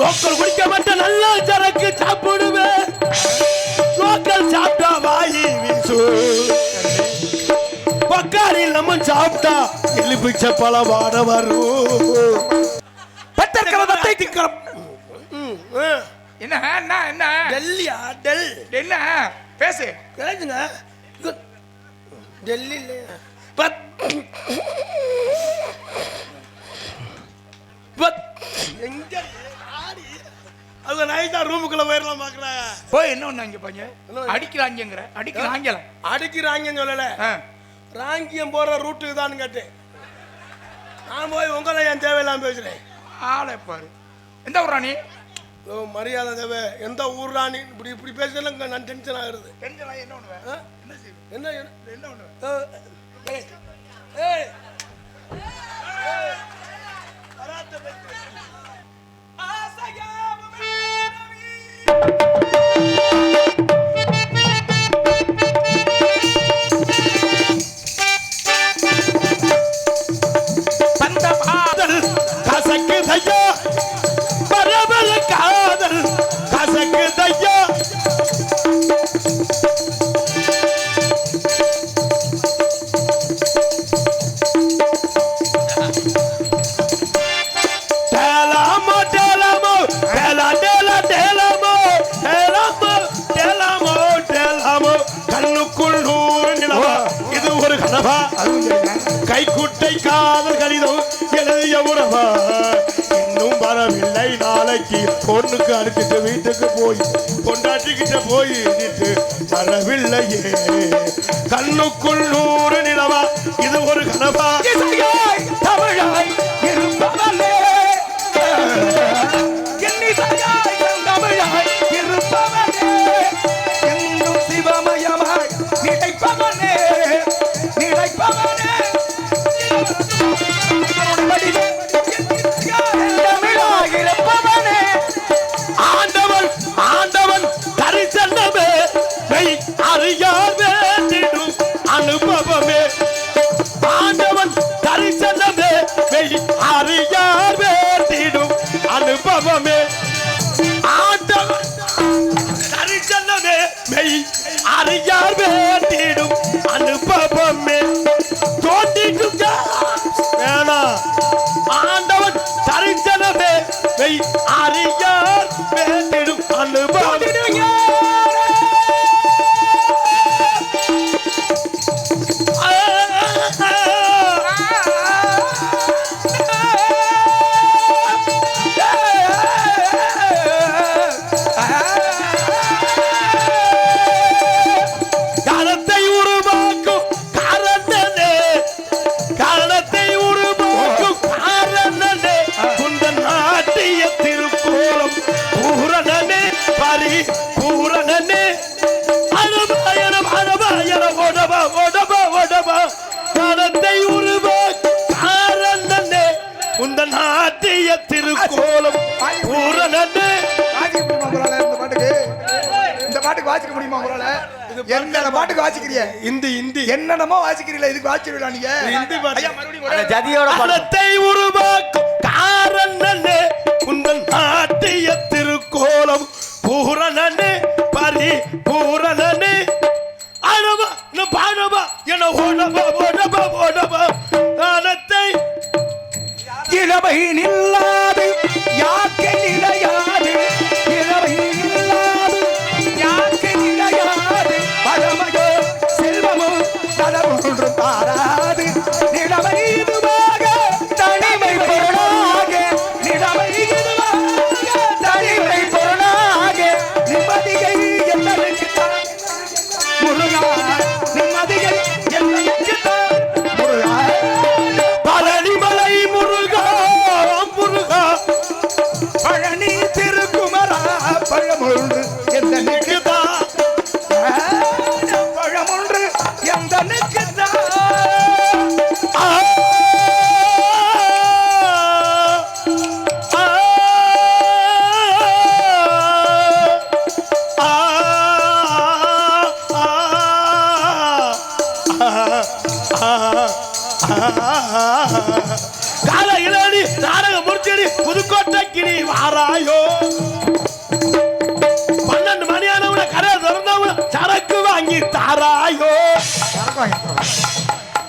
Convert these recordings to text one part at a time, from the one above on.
Local குடிக்க மாட்டேன் நல்ல சரக்கு சாப்பிடுவேன். லோக்கல் சாப்பிட்டா வாயி வீசு. பக்காரி லெமன் சாப்பிட்டா எலுமிச்ச பழ வாட வரும். என்ன என்ன என்ன? டெல்லியா டெல் என்ன? பேசு. கேளுங்க. டெல்லியில். பத். பத். எங்க? அவங்க நைட்டா ரூமுக்குள்ள போயிடலாம் பாக்குறாங்க போய் என்ன ஒண்ணு அங்க பாங்க அடிக்கிறாங்கங்கிற. அடிக்கிறாங்கல. அடிக்கிறாங்கன்னு சொல்லல. ராங்கியம் போற ரூட்டு தான் கேட்டேன். நான் போய் உங்களை ஏன் தேவையில்லாம பேசுறேன்? ஆளை பாரு. எந்த ஊரா ஓ, மரியாதை தேவை. எந்த ஊர்ராணி இப்படி இப்படி பேசுறதுல நான் டென்ஷன் ஆகுறது. தெரிஞ்சலாம் என்ன ஒண்ணு ஆ? என்ன செய்வே என்ன என்ன? ஆ, ஏய், ஏய். இன்னும் வரவில்லை. நாளைக்கு பொண்ணுக்கு அடிச்சுட்டு வீட்டுக்கு போய் கொண்டாட்டிக்கிட்ட போய் நின்று வரவில்லையே. கண்ணுக்குள் நூறு நிலவா. இது ஒரு கனவா? அனுபவமே தோண்டிடும் வேணாம் ஆண்டவன் தரிசனமே மெய் என்னென்ன பாட்டுக்கு வாசிக்கிறீங்க இந்தி இந்தி. என்னென்னமோ வாசிக்கிறீங்களா இதுக்கு வாசிக்கிறீங்களா நீங்க? இந்தி பாட்டு. ஜதியோட காலத்தை உருவாக்கும் காரணனே குந்தன் நாட்டிய திருக்கோலம் பூரணனே பரி பூரணனே அழவா நான் பாடவா என ஓடவா ஓடவா ஓடவா காலத்தை இளவை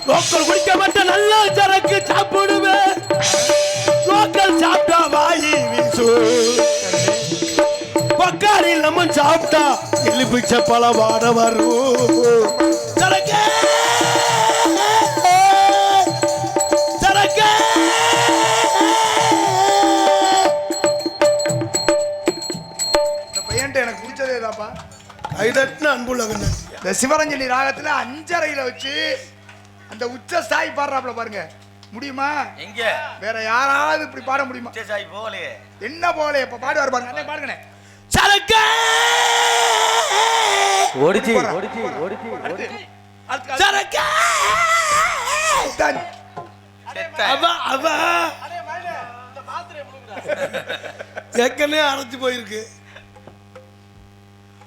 லோக்கல் குடிக்க மாட்டேன் நல்ல சரக்கு சாப்பிடுவேன். லோக்கல் சாப்பிட்டா வாயி வீசு. பக்காரி லெமன் சாப்பிட்டா எலுமிச்ச பழ வாட வரும். சரக்கு! சரக்கு! பையன்ட்ட எனக்கு பிடிச்சதே தாப்பா கைதட்டின அன்புள்ள கண்ணன். இந்த சிவரஞ்சனி ராகத்துல அஞ்சரையில வச்சு அந்த உச்ச ஸ்தாய் பாடுறாப்புல பாருங்க. முடியுமா? எங்க? வேற யாராவது இப்படி பாட முடியுமா? சாய் போகலையே. என்ன போல இப்ப பாடுவார் பாருங்க. அண்ணே பாடுங்கண்ணே. சரக்கு ஓடிச்சு சரக்கு தான். அவ அவ. ஏற்கனவே அரைச்சு போயிருக்கு.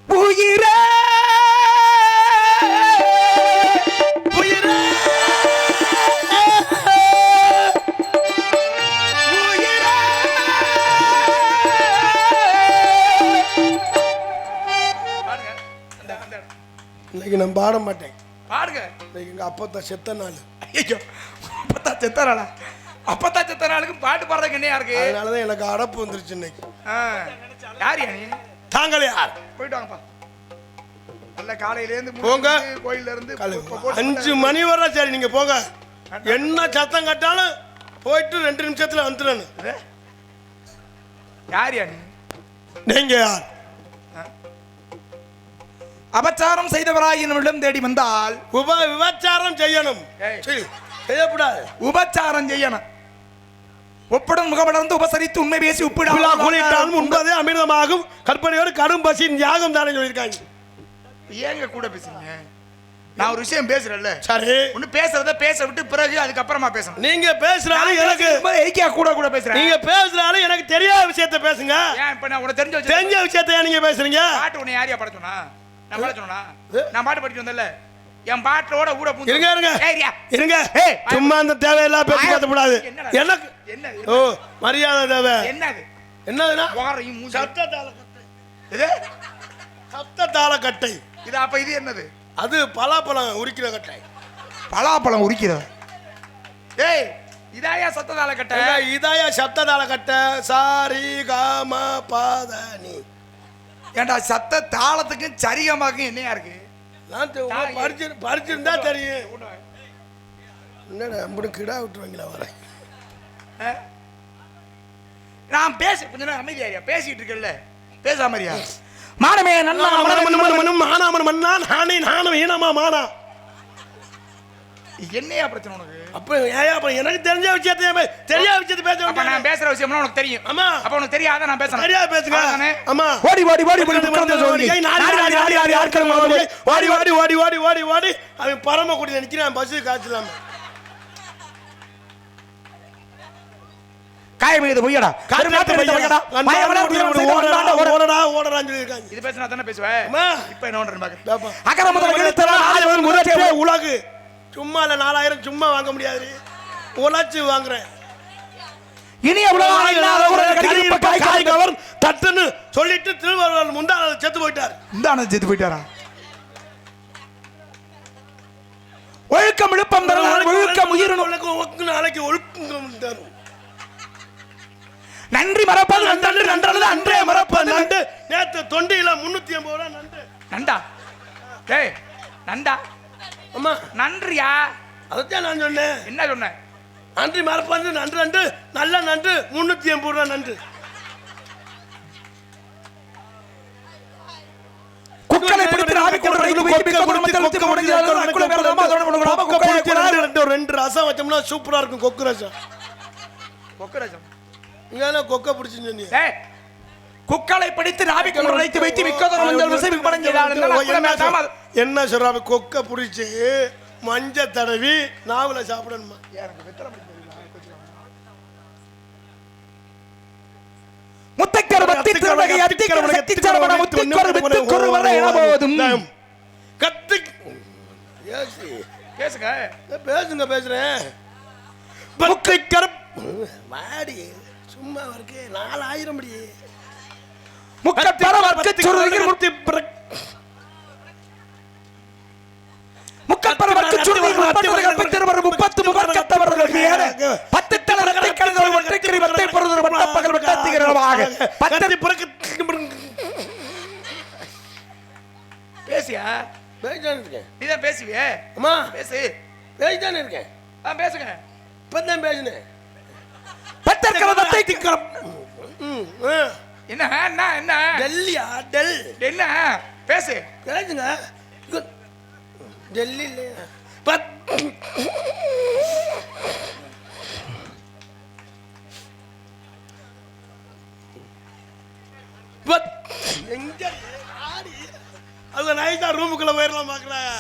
உயிரே! உயிரே! இன்னைக்கு நான் பாட மாட்டேன். பாடுங்க. இன்னைக்கு எங்க அப்பத்தா செத்த நாள். ஐயோ அப்பத்தா செத்தனாளா அப்பத்தா செத்த நாளுக்கு பாட்டு பாடுறதுக்கு என்னையா இருக்கு? அதனாலதான் எனக்கு அடப்பு வந்துருச்சு இன்னைக்கு. யார் யா நீ தாங்களே யார்? போயிட்டு வாங்கப்பா. நல்ல காலையில இருந்து போங்க. கோயில்ல இருந்து அஞ்சு மணி வரை சரி நீங்க போங்க. என்ன சத்தம் கட்டாலும் போயிட்டு ரெண்டு நிமிஷத்துல வந்துடணும் இது? யார்? யா நீ நீங்க யார்? அபச்சாரம் செய்தவராய் என்னிடம் தேடி வந்தால் உப விபச்சாரம் செய்யணும். செய்யக்கூடாது. உபச்சாரம் செய்யணும். ஒப்புடன் முகமடர்ந்து உபசரித்து உண்மை பேசி விழா உப்பிடாமல் குளித்தாலும் உண்பதே அமிர்தமாகும். கற்பனையோடு கடும் பசியின் யாகம் தானே சொல்லியிருக்காங்க. ஏங்க கூட பேசுறீங்க? நான் ஒரு விஷயம் பேசுறேன்ல. சரி. ஒண்ணு பேசுறத பேச விட்டு பிறகு அதுக்கப்புறமா பேசணும். நீங்க பேசுறாலும் எனக்கு எய்க்கியா கூட கூட பேசுறேன்? நீங்க பேசுறாலும் எனக்கு தெரியாத விஷயத்த பேசுங்க. இப்ப நான் உனக்கு தெரிஞ்ச தெரிஞ்ச விஷயத்த நீங்க பேசுறீங்க? பாட்டு உன்னை யாரையா பட சொன்னா? நான் பாட சொன்னா நான் பாட்டு படிச்சு வந்தேன்ல. என் பாட்டோட ஊட பூந்து இருங்க இருங்க. இருங்க. சும்மா அந்த தேவையில்லா பேசி பேசக்கூடாது என்னடா? எனக்கு என்ன ஓ மரியாதை தேவை. என்னது? என்னதுன்னா? வாரையும் மூஞ்சி சப்தத்தால கட்டை இது? சப்தத்தால கட்டை இது அப்ப இது என்னது? அது பலாப்பழம் உரிக்கிற கட்டை. பலாப்பழம் உரிக்கிறது ஏய் இதாயா சத்ததால கட்ட இதாயா சப்தத்தால கட்டை சாரி காம பாதனி ஏன்டா சத்த தாளத்துக்கும் சரிகமாக்கும் என்னையா இருக்கு நான் தெ- தாய். படிச்சு படிச்சிருந்தா தெரியும் என்னடா அம்புடு கிடா விட்டுருவீங்களா வரேன் ஆ? நான் பேச கொஞ்ச நேரம் அமைதியாரியா பேசிட்டு இருக்கல பேசாமரியா மானமே நல்லா மன்னா நானே நானும் ஈனமா மானா என்னையா பிரச்சனை உனக்கு? அப்ப ஏன் அப்ப எனக்கு தெரிஞ்ச விஷயத்த தெரியாத விஷயத்த பேச அப்ப நான் பேசுற விஷயம்லாம் உனக்கு தெரியும். ஆமா. அப்ப உனக்கு தெரியாத நான் பேசுறேன் சரியா பேசுங்க? ஆமா. ஓடி ஓடி ஓடி ஓடி ஓடி, ஓடி ஓடி ஓடி ஓடி ஓடி ஓடி. அவன் பரம குடி நிக்கிறான் பஸ் காய்ச்சலாம. காயம் இது பொய்யடா. கருமாத்திரம் இது பொய்யடா. ஓடடா ஓடறான்னு சொல்லியிருக்காங்க. இது பேசினா தானே பேசுவேன். இப்ப என்ன பண்றேன் பாக்க பாப்பா. அக்கறை முதல் எழுத்தெல்லாம் ஆயவன் முதற்றே உலகே உலகு. சும்மா இல்ல நாலாயிரம் சும்மா வாங்க முடியாது. உழைச்சு வாங்குறேன். இனி அவர் தட்டுன்னு சொல்லிட்டு திருவள்ளுவர் முந்தான செத்து போயிட்டார். ஆனந்த் செத்து போயிட்டாரா? ஒழுக்கம் இழுப்பம் தரலாம் ஒழுக்கம் உனக்கு நாளைக்கு ஒழுக்கம் தரும். நன்றி மறப்பது நன்றன்று நன்றல்லது அன்றே மறப்பது. நண்டு நேத்து தொண்டியில முன்னூத்தி ஐம்பது ரூபா நண்டு. நண்டா? டேய் நண்டா? அம்மா. நன்றியா? அதைத்தான் நான் சொன்னேன். என்ன சொன்ன நன்றி மறப்பாந்து நன்று நண்டு நல்ல நண்டு முன்னூத்தி எண்பது ரூபா நண்டு குக்கலை பிடித்து நாவிக்கொண்டு ரயில் வைத்து பிக்க குடும்பத்தில் முடிஞ்சாலும் அக்குல அதோட கொக்க பிடிச்சி ரெண்டு ரெண்டு ரசம் வச்சோம்னா சூப்பரா இருக்கும். கொக்கு ரசம். கொக்கராஜம் நீங்க என்ன கொக்க பிடிச்சுன்னு சொன்னீங்க. குக்களை பிடித்து நாவிக்கொண்டு வைத்து வைத்து விசை அக்குல என்ன வேறதாம சொல்- என்ன சொல்றாங்க? கொக்க பிடிச்சி மஞ்ச தடவி நாவல சாப்பிடணுமா? முத்தைக்கர் பத்தி திருவகை அத்திக்கர் சக்தி சரவண முத்திக்கொரு வித்துக்கொரு வர என போதும் கத்து ஏசி. பேசுங்க. பேசுறேன். சும்மா நாலாயிரம் முக்கத்தர வர்க்க பத்து தளர் கடை கடந்த ஒரு ஒற்றை கறி வத்தை பொறுத்தொரு வட்ட பகல் பத்து பிறகு பேசியா? பேசுவியே? அம்மா. பேசு. இருக்கேன். ஆ பேசுங்க. இப்பதான் பேசினேன். பத்தர் கலவத்தை ம் ஆ. என்ன என்ன என்ன? டெல்லியா? டெல். என்ன? பேசு. இங்க- டெல்லி இல்லையா? பத் எங்க? ஆடி. அவங்க நைட்டா ரூமுக்குள்ள போயிடலாம் பார்க்கறாங்க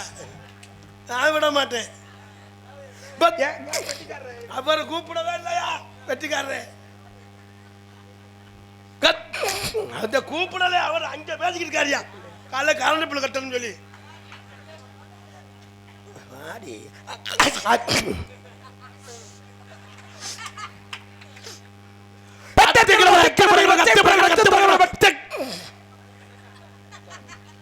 நான் விட மாட்டேன். அப்புறம் கூப்பிடவே இல்லையா? வெட்டிக்காரரே அந்த கூப்பிடல அவர் அங்க பேசிக்கிட்டு இருக்காருயா. காலைல கரண்ட் பில் கட்டணும்னு சொல்லி. முருகமாக சாம்பார் சூப்பர் தித்தித்தை ஒத்த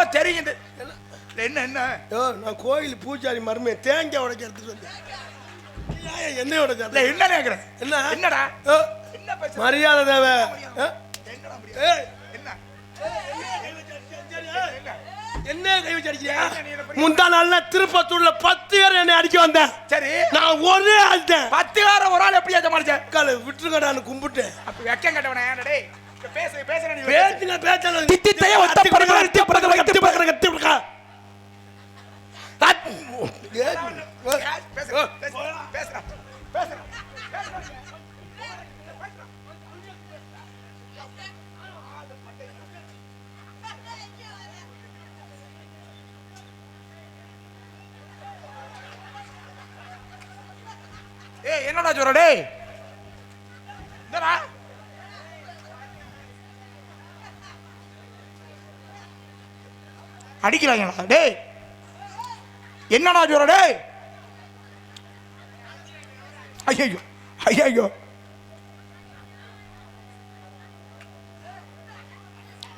என்னமா தெரியுது என்ன என்ன? நான் கோயில் பூஜாரி மருமே தேங்காய் உடைக்க எடுத்துட்டு வந்தேன். ஏன் என்னை உடைச்ச என்ன? கேக்குறேன் என்ன என்னடா மரியாதை தேவை. என்ன கை வச்சு அடிக்கிறியா? முந்தா நாள்ல திருப்பத்தூர்ல பத்து பேர் என்னை அடிக்க வந்தேன். சரி. நான் ஒரே ஆள்தான் பத்து வாரம் ஒரு ஆள் எப்படியா சமாளிச்ச காலை விட்டுருக்கடான்னு கும்பிட்டேன். அப்ப வெக்கம் கட்டவனே டேய் இப்ப பேசு பேசுற நீ பேச்சுங்க பேச்சால தித்தித்தையே ஒத்த பரிமாற கத்தி பறக்க கத்தி பறக்க கத்தி ஏய் என்னடா சொல்ற டேய் என்னடா அடிக்கிறாங்களா டே என்னடா சொல்ற டே ஐயோ ஐயோ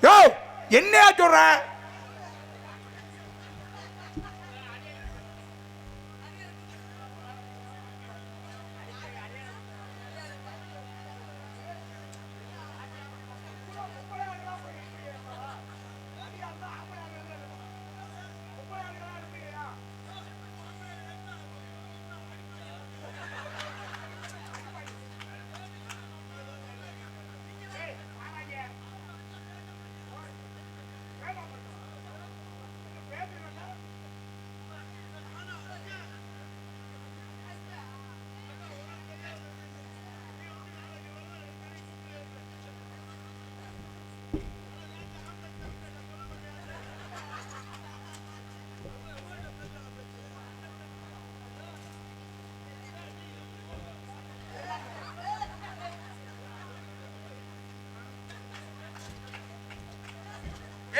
யோ என்னையா சொல்ற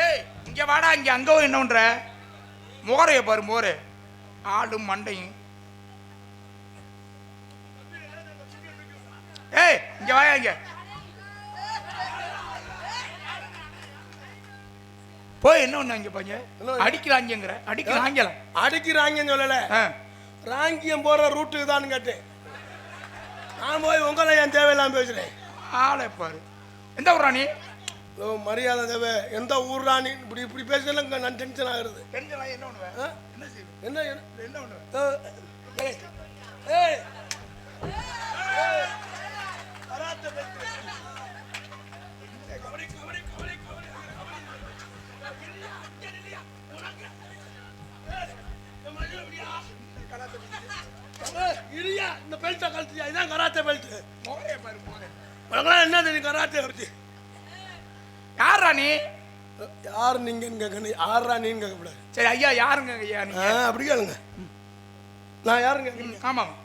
ஏய் இங்க வாடா இங்க அங்க என்ன பண்ற முகரைய பாரு மோரு. ஆளும் மண்டையும். ஏய் இங்க வாயா இங்க. போய் என்ன ஒண்ணு இங்க பாங்க? என்ன? அடிக்கிறாங்கங்கிற. அடிக்கிறாங்கல. அடிக்கிறாங்கன்னு சொல்லல. ராங்கியம் போற ரூட்டு தான் கேட்டேன். நான் போய் உங்களை என் தேவையில்லாம பேசுறேன்? ஆளை பாரு. எந்த ஊரா நீ மரியாதை தேவை எந்த ஊர் ராணி இப்படி இப்படி பேசினாலும் நான் டென்ஷன் ஆகுறது. தெரிஞ்சலாம் என்ன ஒண்ணு ஆ? என்ன செய்வேன் என்ன என்ன? ஏய், இந்த பெல்ட்டை கழட்டியா? இதான் கராத்தே பெல்ட் முகரைய பாரு மோரு உனக்கெல்லாம் என்ன தெரியும் கராத்தே பற்றி நீ யார் நீங்கன்னு கேட்கணும் யாரா நீன்னு கேட்கக்கூடாது. சரி ஐயா யாருங்க ஐயா நீங்க? அப்படி கேளுங்க. நான் யாருங்க? கேட்குறீங்க